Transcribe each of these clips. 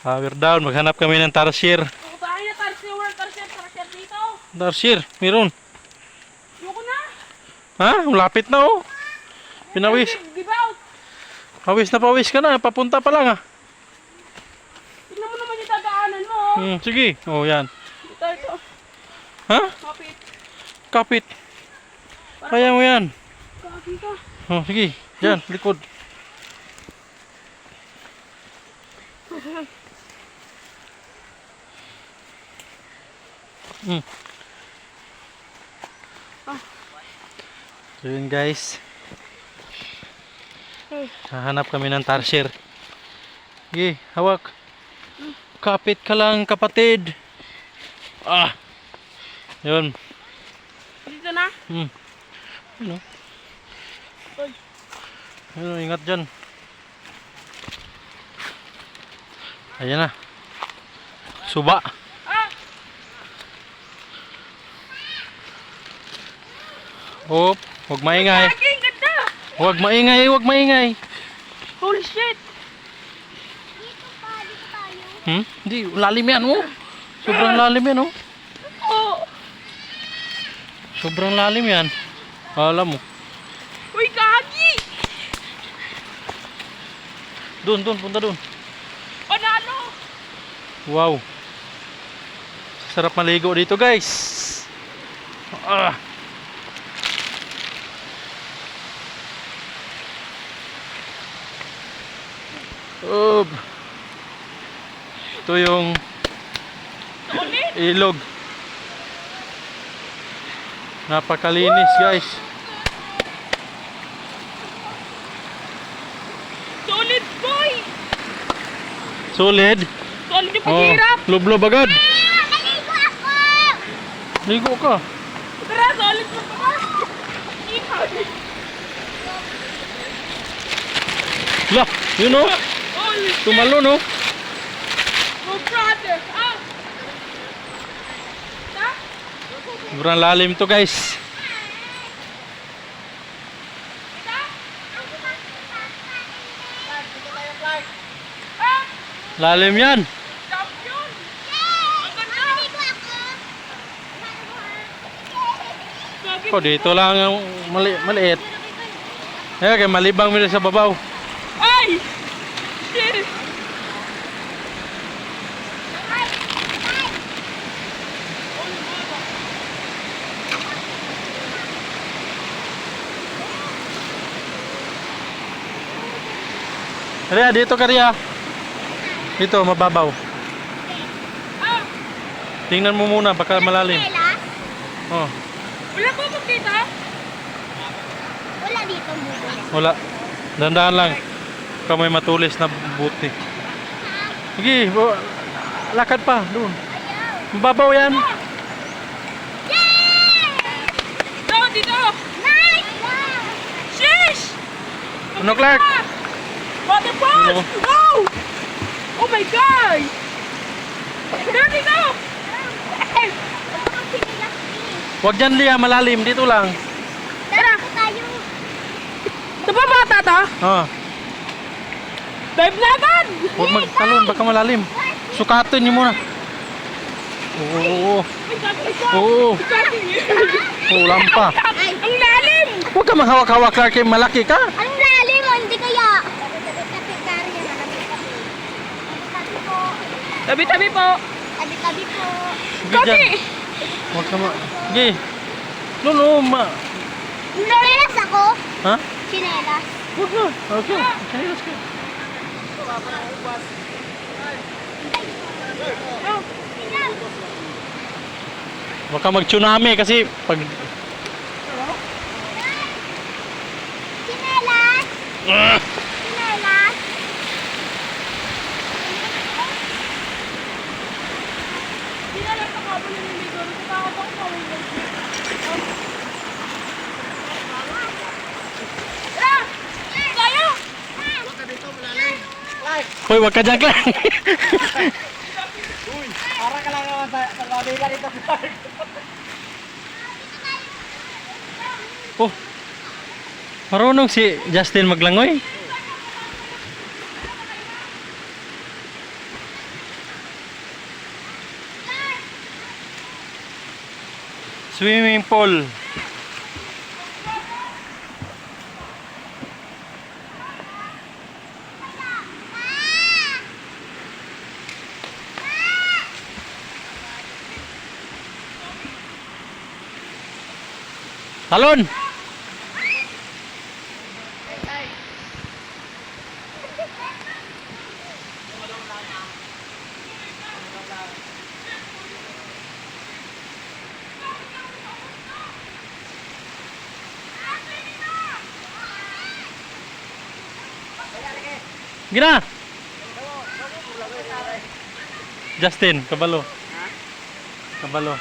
Power down, maghanap kami ng tarsier. Tayo na tarsier, walang tarsier, tarsier dito. Tarsier, meron. Ayoko na. Ha? Lapit na oh. Pinawis. Out. Pawis na pawis ka na. Papunta pa lang ah. Tignan mo naman yung dadaanan mo. oh. Hmm, sige. Oh, yan. Ito, ito. Ha? Kapit. Kapit. Kaya mo yan. Kaki ka. Oh, sige. Yan, likod. Hmm. So yun guys. Hahanap kami ng tarsier. Sige, hawak. Kapit ka lang kapatid. Ah. Yun. Dito na. Hmm. Ano? Uy. Ano, ingat dyan. Ayan na. Suba. Ah! Oh, huwag maingay. Huwag maingay, huwag maingay. Holy shit. Hmm? Hindi, lalim yan, oh. Sobrang lalim yan, oh. Sobrang lalim yan. Alam mo. Uy, kaki. Doon, doon, punta doon. Panalo. Wow. Sarap maligo dito, guys. Ah. Up. Ito yung ilog. Napakalinis, guys. Solid boy. Solid. Solid yung Oh, paghirap. lublob agad. Naligo ako. Ligo ka. Tara, solid mo pa. Ikaw. La, yun oh. Holy shit. Tumalo no. Sobrang lalim to, guys. Lalim yan. Ko dito lang ang mali maliit. Eh, kay malibang mo sa babaw. Ay! Shit! Ria, dito ka Ria. Dito, mababaw. Tingnan mo muna, baka malalim. Oh, Wala ko makita? Wala dito wala. Dandahan lang. Kamay matulis na buti. Sige, lakad pa, doon. Mababaw yan. Dito, dito! Nice! Sheesh! Ano, Clark? Waterfall! Ano? Wow! Oh my God! Dito, dito! Eh, Ang sinilas ni. Huwag dyan, Lia, malalim. Dito lang. Tara tayo. Ito ba bata to? Oh, Dive na agad! huwag magtalon, baka malalim. Sukatin niyo muna. Oo, oo, oo. Oo, oo, lampa. Ang lalim! Huwag ka manghawak-hawak, Clark, malaki ka. Anong lalim mo? Hindi kaya. Tabi-tabi po. Tabi-tabi po! Tabi-tabi po. Gagi! Huwag ka ma... Sige. No, no, ma... Sinelas ako. Ha? Sinelas. Huwag na. Okay. Kailas ka. Oh, Huwag ka mag-tsunami kasi pag... Sinelas. Ah! Hoy, wag ka dyan, Uy, para ka lang naman sa, sa kabila dito, Clark. oh, marunong si Justin maglangoy. Swimming pool. Talon! Gina! Justin, kabalo. Kabalo.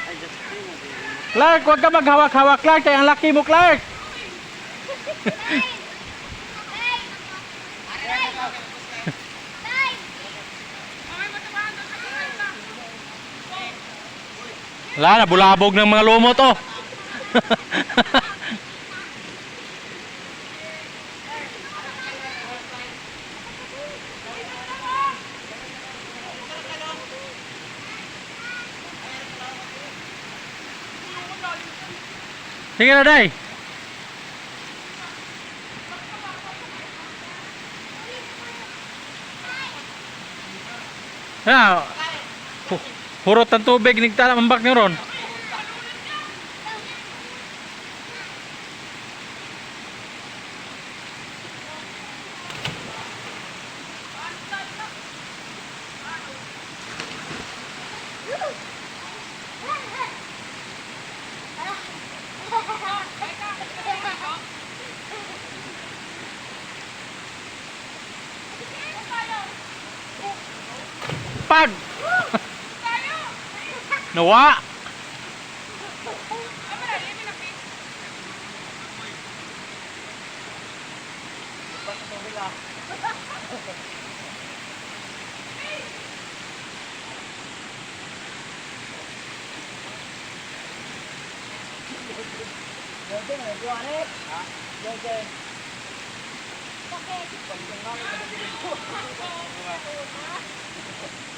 Clark, huwag ka maghawak-hawak, Clark. Kaya ang laki mo, Clark. Wala na, bulabog ng mga lumot, oh. Sige na, Day. Ya, hu- hurot ang tubig, nigtala mambak niyo ron. Nawa!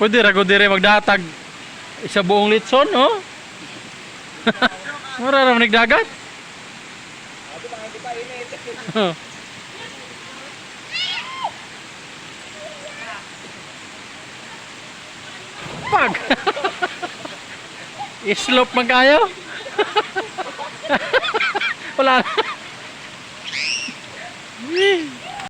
Pwede ra dire magdatag isa buong litson, no? Mura ra nagdagat. Pag. Islope man kayo. Wala.